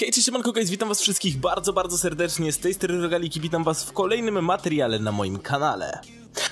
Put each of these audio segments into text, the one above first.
Hej, cześć, siemanko guys, witam was wszystkich bardzo, bardzo serdecznie. Z tej strony Rogaliki, witam was w kolejnym materiale na moim kanale.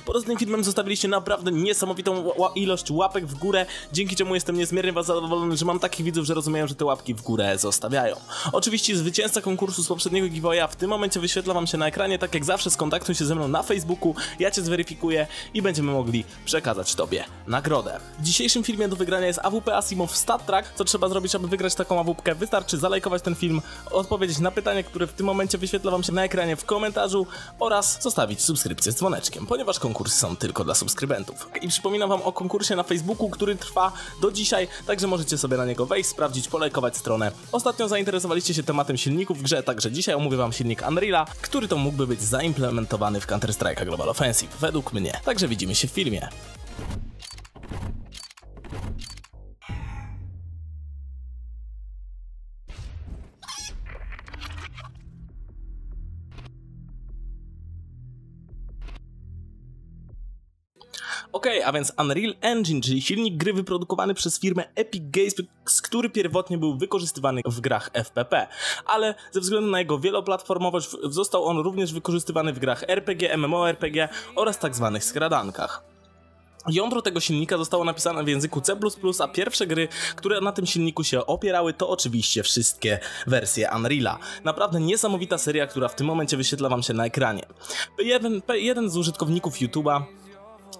Pod tym filmem zostawiliście naprawdę niesamowitą ilość łapek w górę, dzięki czemu jestem niezmiernie was zadowolony, że mam takich widzów, że rozumieją, że te łapki w górę zostawiają. Oczywiście zwycięzca konkursu z poprzedniego giveawaya w tym momencie wyświetla wam się na ekranie, tak jak zawsze skontaktuj się ze mną na Facebooku, ja cię zweryfikuję i będziemy mogli przekazać tobie nagrodę. W dzisiejszym filmie do wygrania jest AWP Asimov Stat Track. Co trzeba zrobić, aby wygrać taką AWP? Wystarczy zalajkować ten film, odpowiedzieć na pytanie, które w tym momencie wyświetla wam się na ekranie w komentarzu oraz zostawić subskrypcję z dzwoneczkiem, ponieważ konkursy są tylko dla subskrybentów. I przypominam wam o konkursie na Facebooku, który trwa do dzisiaj, także możecie sobie na niego wejść, sprawdzić, polajkować stronę. Ostatnio zainteresowaliście się tematem silników w grze, także dzisiaj omówię wam silnik Unreala, który to mógłby być zaimplementowany w Counter-Strike Global Offensive, według mnie. Także widzimy się w filmie. Okej, a więc Unreal Engine, czyli silnik gry wyprodukowany przez firmę Epic Games, który pierwotnie był wykorzystywany w grach FPP, ale ze względu na jego wieloplatformowość został on również wykorzystywany w grach RPG, MMORPG oraz tak zwanych skradankach. Jądro tego silnika zostało napisane w języku C++, a pierwsze gry, które na tym silniku się opierały, to oczywiście wszystkie wersje Unreala. Naprawdę niesamowita seria, która w tym momencie wyświetla wam się na ekranie. Jeden, jeden z użytkowników YouTube'a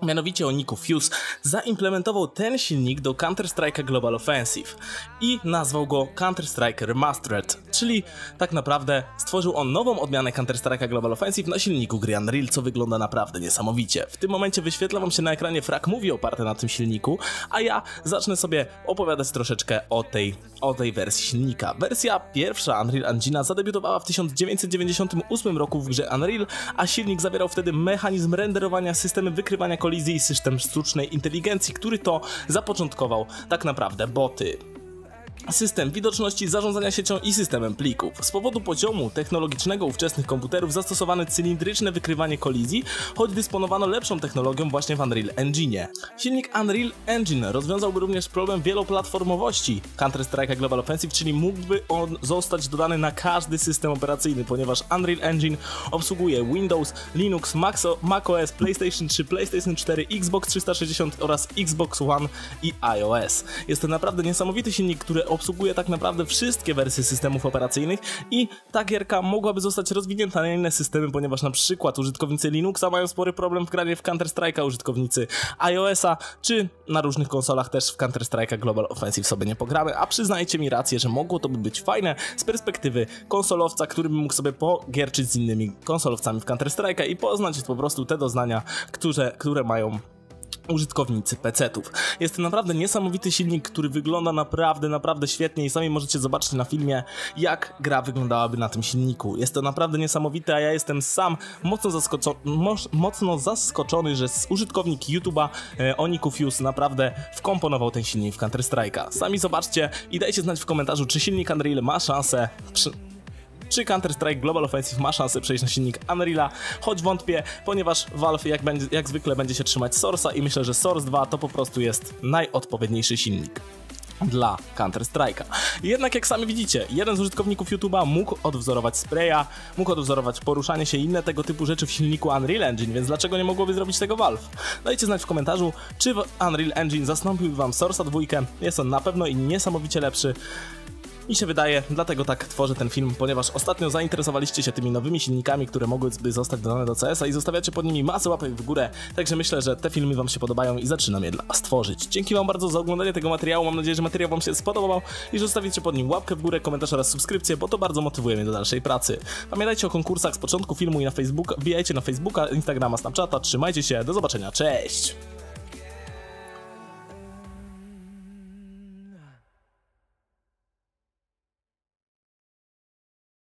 mianowicie o niku Fuse, zaimplementował ten silnik do Counter-Strike Global Offensive i nazwał go Counter-Strike Remastered, czyli tak naprawdę stworzył on nową odmianę Counter-Strike Global Offensive na silniku gry Unreal, co wygląda naprawdę niesamowicie. W tym momencie wyświetla wam się na ekranie frag movie oparty na tym silniku, a ja zacznę sobie opowiadać troszeczkę o tej, o tej wersji silnika. Wersja pierwsza Unreal Engine'a zadebiutowała w 1998 roku w grze Unreal, a silnik zawierał wtedy mechanizm renderowania, systemy wykrywania kolizji i system sztucznej inteligencji, który to zapoczątkował tak naprawdę boty system widoczności, zarządzania siecią i systemem plików. Z powodu poziomu technologicznego ówczesnych komputerów zastosowano cylindryczne wykrywanie kolizji, choć dysponowano lepszą technologią właśnie w Unreal Engine. Silnik Unreal Engine rozwiązałby również problem wieloplatformowości Counter-Strike Global Offensive, czyli mógłby on zostać dodany na każdy system operacyjny, ponieważ Unreal Engine obsługuje Windows, Linux, macOS, PlayStation 3, PlayStation 4, Xbox 360 oraz Xbox One i iOS. Jest to naprawdę niesamowity silnik, który obsługuje tak naprawdę wszystkie wersje systemów operacyjnych i ta gierka mogłaby zostać rozwinięta na inne systemy, ponieważ na przykład użytkownicy Linuxa mają spory problem w granie w Counter-Strike'a, użytkownicy iOS-a, czy na różnych konsolach też w Counter-Strike'a Global Offensive sobie nie pogramy, a przyznajcie mi rację, że mogło to by być fajne z perspektywy konsolowca, który by mógł sobie pogierczyć z innymi konsolowcami w Counter-Strike'a i poznać po prostu te doznania, które, które mają użytkownicy PC-ów. Jest to naprawdę niesamowity silnik, który wygląda naprawdę, naprawdę świetnie i sami możecie zobaczyć na filmie, jak gra wyglądałaby na tym silniku. Jest to naprawdę niesamowite, a ja jestem sam mocno, zaskoco moc- mocno zaskoczony, że użytkownik YouTube'a e, Oniku Fuse naprawdę wkomponował ten silnik w Counter-Strike'a. Sami zobaczcie i dajcie znać w komentarzu, czy silnik Unreal ma szansę przy czy Counter-Strike Global Offensive ma szansę przejść na silnik Unreala, choć wątpię, ponieważ Valve jak, będzie, jak zwykle będzie się trzymać Source'a i myślę, że Source 2 to po prostu jest najodpowiedniejszy silnik dla Counter-Strike'a. Jednak jak sami widzicie, jeden z użytkowników YouTube'a mógł odwzorować spraya, mógł odwzorować poruszanie się i inne tego typu rzeczy w silniku Unreal Engine, więc dlaczego nie mogłoby zrobić tego Valve? Dajcie znać w komentarzu, czy Unreal Engine zastąpiłby wam Source'a 2, jest on na pewno i niesamowicie lepszy, mi się wydaje, dlatego tak tworzę ten film, ponieważ ostatnio zainteresowaliście się tymi nowymi silnikami, które mogłyby zostać dodane do CS-a i zostawiacie pod nimi masę łapek w górę, także myślę, że te filmy wam się podobają i zaczynam je dla was tworzyć. Dzięki wam bardzo za oglądanie tego materiału, mam nadzieję, że materiał wam się spodobał i że zostawicie pod nim łapkę w górę, komentarz oraz subskrypcję, bo to bardzo motywuje mnie do dalszej pracy. Pamiętajcie o konkursach z początku filmu i na Facebook, wbijajcie na Facebooka, Instagrama, Snapchata, trzymajcie się, do zobaczenia, cześć!